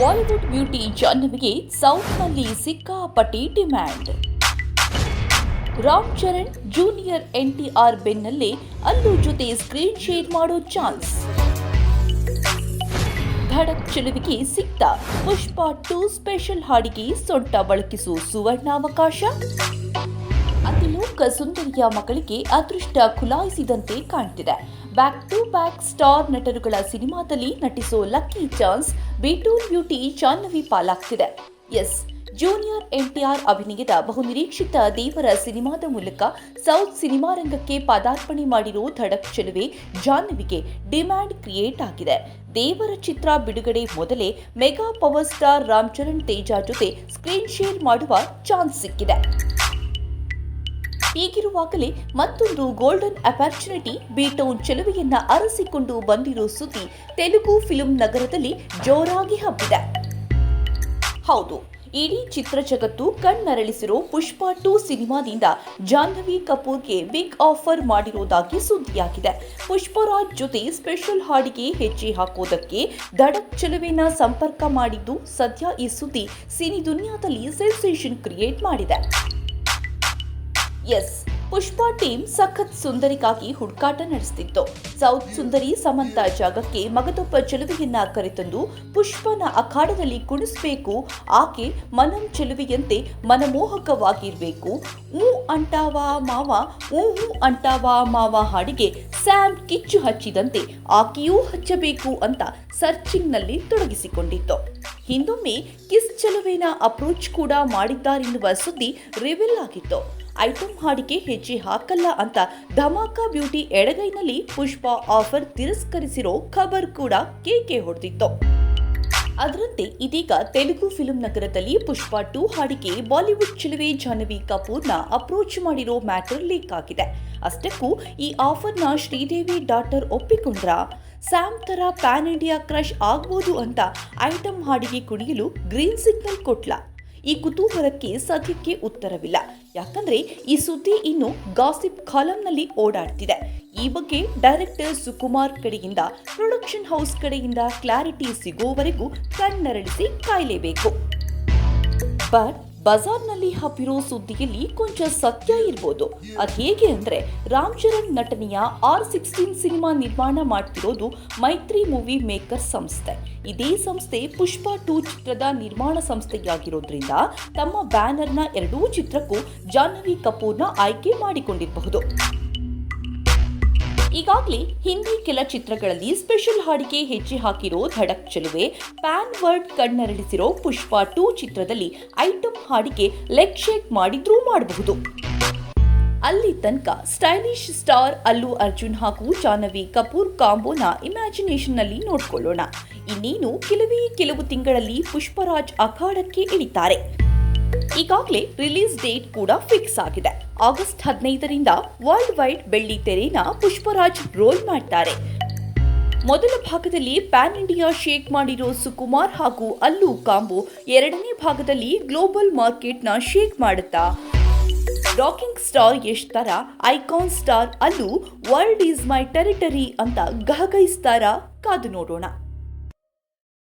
Bollywood beauty ಜಾಹ್ನವಿಗೆ ಸೌತ್ನಲ್ಲಿ ಸಿಕ್ಕಾಪಟ್ಟಿ demand Ram Charan junior NTR ಬೆನ್ನಲ್ಲೇ ಅಲ್ಲೂ ಜೊತೆ ಸ್ಕ್ರೀನ್ ಶೇರ್ ಮಾಡೋ ಚಾನ್ಸ್ ಧಡಕ್ ಚೆಲುವಿಗೆ ಸಿಕ್ತ. ಪುಷ್ಪ ಟು ಸ್ಪೆಷಲ್ ಹಾಡಿಗೆ ಸೊಂಟ ಬಳಕಿಸುವ ಸುವರ್ಣಾವಕಾಶ. ಅತಿಲೋಕ ಸುಂದರಿಯ ಮಗಳಿಗೆ ಅದೃಷ್ಟ ಖುಲಾಯಿಸಿದಂತೆ ಕಾಣ್ತಿದೆ. ಬ್ಯಾಕ್ ಟು ಬ್ಯಾಕ್ ಸ್ಟಾರ್ ನಟರುಗಳ ಸಿನಿಮಾದಲ್ಲಿ ನಟಿಸೋ ಲಕ್ಕಿ ಚಾನ್ಸ್ ಬಿಟೂಲ್ ಬ್ಯೂಟಿ ಜಾಹ್ನವಿ ಪಾಲಾಗ್ತಿದೆ. ಎಸ್ ಜೂನಿಯರ್ ಎನ್ಟಿಆರ್ ಅಭಿನಯದ ಬಹುನಿರೀಕ್ಷಿತ ದೇವರ ಸಿನಿಮಾದ ಮೂಲಕ ಸೌತ್ ಸಿನಿಮಾ ರಂಗಕ್ಕೆ ಪದಾರ್ಪಣೆ ಮಾಡಿರೋ ಧಡಕ್ ಚೆಲುವೆ ಜಾಹ್ನವಿಗೆ ಡಿಮ್ಯಾಂಡ್ ಕ್ರಿಯೇಟ್ ಆಗಿದೆ. ದೇವರ ಚಿತ್ರ ಬಿಡುಗಡೆ ಮೊದಲೇ mega power star Ram Charan Teja ಜೊತೆ ಸ್ಕ್ರೀನ್ ಶೇರ್ ಮಾಡುವ ಚಾನ್ಸ್ ಸಿಕ್ಕಿದೆ. ಹೀಗಿರುವಾಗಲೇ ಮತ್ತೊಂದು ಗೋಲ್ಡನ್ ಅಪರ್ಚುನಿಟಿ, ಬೀಟೌನ್ ಚೆಲುವೆಯನ್ನ ಅರಸಿಕೊಂಡು ಬಂದಿರೋ ಸುದ್ದಿ ತೆಲುಗು ಫಿಲ್ಮ್ ನಗರದಲ್ಲಿ ಜೋರಾಗಿ ಹಬ್ಬಿದೆ. ಹೌದು, ಇಡೀ ಚಿತ್ರಜಗತ್ತು ಕಣ್ಣರಳಿಸಿರೋ ಪುಷ್ಪ ಟು ಸಿನಿಮಾದಿಂದ ಜಾಹ್ನವಿ ಕಪೂರ್ಗೆ ಬಿಗ್ ಆಫರ್ ಮಾಡಿರೋದಾಗಿ ಸುದ್ದಿಯಾಗಿದೆ. ಪುಷ್ಪರಾಜ್ ಜೊತೆ ಸ್ಪೆಷಲ್ ಹಾಡಿಗೆ ಹೆಜ್ಜೆ ಹಾಕೋದಕ್ಕೆ ದಡಕ್ ಚೆಲುವಿನ ಸಂಪರ್ಕ ಮಾಡಿದ್ದು ಸದ್ಯ ಈ ಸುದ್ದಿ ಸಿನಿ ದುನಿಯಾದಲ್ಲಿ ಸೆನ್ಸೇಷನ್ ಕ್ರಿಯೇಟ್ ಮಾಡಿದೆ. ಎಸ್. ಪುಷ್ಪ ಟೀಮ್ ಸಖತ್ ಸುಂದರಿಗಾಗಿ ಹುಡುಕಾಟ ನಡೆಸುತ್ತಿತ್ತು ಸೌತ್ ಸುಂದರಿ ಸಮಂತ ಜಾಗಕ್ಕೆ ಮಗದೊಬ್ಬ ಚೆಲುವೆಯನ್ನ ಕರೆತಂದು ಪುಷ್ಪನ ಅಖಾಡದಲ್ಲಿ ಕುಣಿಸಬೇಕು, ಆಕೆ ಮನಂ ಚೆಲುವೆಯಂತೆ ಮನಮೋಹಕವಾಗಿರಬೇಕು. ಊ ಅಂಟಾವಾ ಮಾವ, ಊ ಹೂ ಅಂಟಾವಾ ಮಾವ ಹಾಡಿಗೆ ಸ್ಯಾಮ್ ಕಿಚ್ಚು ಹಚ್ಚಿದಂತೆ ಆಕೆಯೂ ಹಚ್ಚಬೇಕು ಅಂತ ಸರ್ಚಿಂಗ್ನಲ್ಲಿ ತೊಡಗಿಸಿಕೊಂಡಿತ್ತು. ಹಿಂದೊಮ್ಮೆ ಕಿಸ್ ಚೆಲುವೆನ ಅಪ್ರೋಚ್ ಕೂಡ ಮಾಡಿದ್ದಾರೆನ್ನುವ ಸುದ್ದಿ ರಿವೀಲ್ ಆಗಿತ್ತು. ಐಟಂ ಹಾಡಿಕೆ ಹೆಜ್ಜೆ ಹಾಕಲ್ಲ ಅಂತ ಧಮಾಕಾ ಬ್ಯೂಟಿ ಎಡಗೈನಲ್ಲಿ ಪುಷ್ಪಾ ಆಫರ್ ತಿರಸ್ಕರಿಸಿರೋ ಖಬರ್ ಕೂಡ ಕೇಕೆ ಹೊಡೆದಿತ್ತು. ಅದರಂತೆ ಇದೀಗ ತೆಲುಗು ಫಿಲ್ಮ್ ನಗರದಲ್ಲಿ ಪುಷ್ಪ ಟೂ ಹಾಡಿಗೆ ಬಾಲಿವುಡ್ ಚಿಲುವೆ ಜಾಹ್ನವಿ ಕಪೂರ್ನ ಅಪ್ರೋಚ್ ಮಾಡಿರೋ ಮ್ಯಾಟರ್ ಲೀಕ್ ಆಗಿದೆ. ಅಷ್ಟಕ್ಕೂ ಈ ಆಫರ್ನ ಶ್ರೀದೇವಿ ಡಾಟರ್ ಒಪ್ಪಿಕೊಂಡ್ರ ಸ್ಯಾಮ್ ತರ ಪ್ಯಾನ್ ಇಂಡಿಯಾ ಕ್ರಶ್ ಆಗ್ಬೋದು ಅಂತ ಐಟಂ ಹಾಡಿಗೆ ಕುಣಿಯಲು ಗ್ರೀನ್ ಸಿಗ್ನಲ್ ಕೊಟ್ಲ. ಈ ಕುತೂಹಲಕ್ಕೆ ಸದ್ಯಕ್ಕೆ ಉತ್ತರವಿಲ್ಲ. ಯಾಕಂದ್ರೆ ಈ ಸುದ್ದಿ ಇನ್ನು ಗಾಸಿಪ್ ಕಾಲಂನಲ್ಲಿ ಓಡಾಡ್ತಿದೆ. ಈ ಬಗ್ಗೆ ಡೈರೆಕ್ಟರ್ ಸುಕುಮಾರ್ ಕಡೆಯಿಂದ, ಪ್ರೊಡಕ್ಷನ್ ಹೌಸ್ ಕಡೆಯಿಂದ ಕ್ಲಾರಿಟಿ ಸಿಗೋವರೆಗೂ ಕಣ್ಣರಳಿಸಿ ಕಾಯಲೇಬೇಕು. ಬಟ್ ಬಜಾರ್ನಲ್ಲಿ ಹಬ್ಬಿರೋ ಸುದ್ದಿಯಲ್ಲಿ ಕೊಂಚ ಸತ್ಯ ಇರ್ಬೋದು. ಅದು ಹೇಗೆ ಅಂದ್ರೆ, ರಾಮ್ ಚರಣ್ ನಟನೆಯ ಆರ್ ಸಿಕ್ಸ್ಟೀನ್ ಸಿನಿಮಾ ನಿರ್ಮಾಣ ಮಾಡ್ತಿರೋದು ಮೈತ್ರಿ ಮೂವಿ ಮೇಕರ್ ಸಂಸ್ಥೆ. ಇದೇ ಸಂಸ್ಥೆ ಪುಷ್ಪ ಟೂ ಚಿತ್ರದ ನಿರ್ಮಾಣ ಸಂಸ್ಥೆಯಾಗಿರೋದ್ರಿಂದ ತಮ್ಮ ಬ್ಯಾನರ್ನ ಎರಡೂ ಚಿತ್ರಕ್ಕೂ ಜಾಹ್ನವಿ ಕಪೂರ್ನ ಆಯ್ಕೆ ಮಾಡಿಕೊಂಡಿರಬಹುದು. ಈಗಾಗಲೇ ಹಿಂದಿ ಕೆಲ ಚಿತ್ರಗಳಲ್ಲಿ ಸ್ಪೆಷಲ್ ಹಾಡಿಗೆ ಹೆಜ್ಜೆ ಹಾಕಿರೋ ಧಡಕ್ ಚೆಲುವೆ, ಪ್ಯಾನ್ ವರ್ಡ್ ಕಣ್ಣರಳಿಸಿರೋ ಪುಷ್ಪ ಟೂ ಚಿತ್ರದಲ್ಲಿ ಐಟಂ ಹಾಡಿಗೆ ಲೆಗ್ ಶೇಕ್ ಮಾಡಿದ್ರೂ ಮಾಡಬಹುದು. ಅಲ್ಲಿ ತನಕ ಸ್ಟೈಲಿಶ್ ಸ್ಟಾರ್ ಅಲ್ಲು ಅರ್ಜುನ್ ಹಾಗೂ ಜಾಹ್ನವಿ ಕಪೂರ್ ಕಾಂಬೋನ ಇಮ್ಯಾಜಿನೇಷನ್ನಲ್ಲಿ ನೋಡ್ಕೊಳ್ಳೋಣ. ಇನ್ನೇನು ಕೆಲವೇ ಕೆಲವು ತಿಂಗಳಲ್ಲಿ ಪುಷ್ಪರಾಜ್ ಅಖಾಡಕ್ಕೆ ಇಳಿತಾರೆ. ಈಗಾಗಲೇ ರಿಲೀಸ್ ಡೇಟ್ ಕೂಡ ಫಿಕ್ಸ್ ಆಗಿದೆ. ಆಗಸ್ಟ್ ಹದಿನೈದರಿಂದ ವರ್ಲ್ಡ್ ವೈಡ್ ಬೆಳ್ಳಿ ತೆರೆನ ಪುಷ್ಪರಾಜ್ ರೋಲ್ ಮಾಡ್ತಾರೆ. ಮೊದಲ ಭಾಗದಲ್ಲಿ ಪ್ಯಾನ್ ಇಂಡಿಯಾ ಶೇಕ್ ಮಾಡಿರೋ ಸುಕುಮಾರ್ ಹಾಗೂ ಅಲ್ಲು ಕಾಂಬೋ ಎರಡನೇ ಭಾಗದಲ್ಲಿ ಗ್ಲೋಬಲ್ ಮಾರ್ಕೆಟ್ನ ಶೇಕ್ ಮಾಡುತ್ತಾ. ರಾಕಿಂಗ್ ಸ್ಟಾರ್ ಯಶ್ ತರ, icon star Allu, world is my territory ಅಂತ ಗಹಗೈಸ್ತಾರ ಕಾದು ನೋಡೋಣ.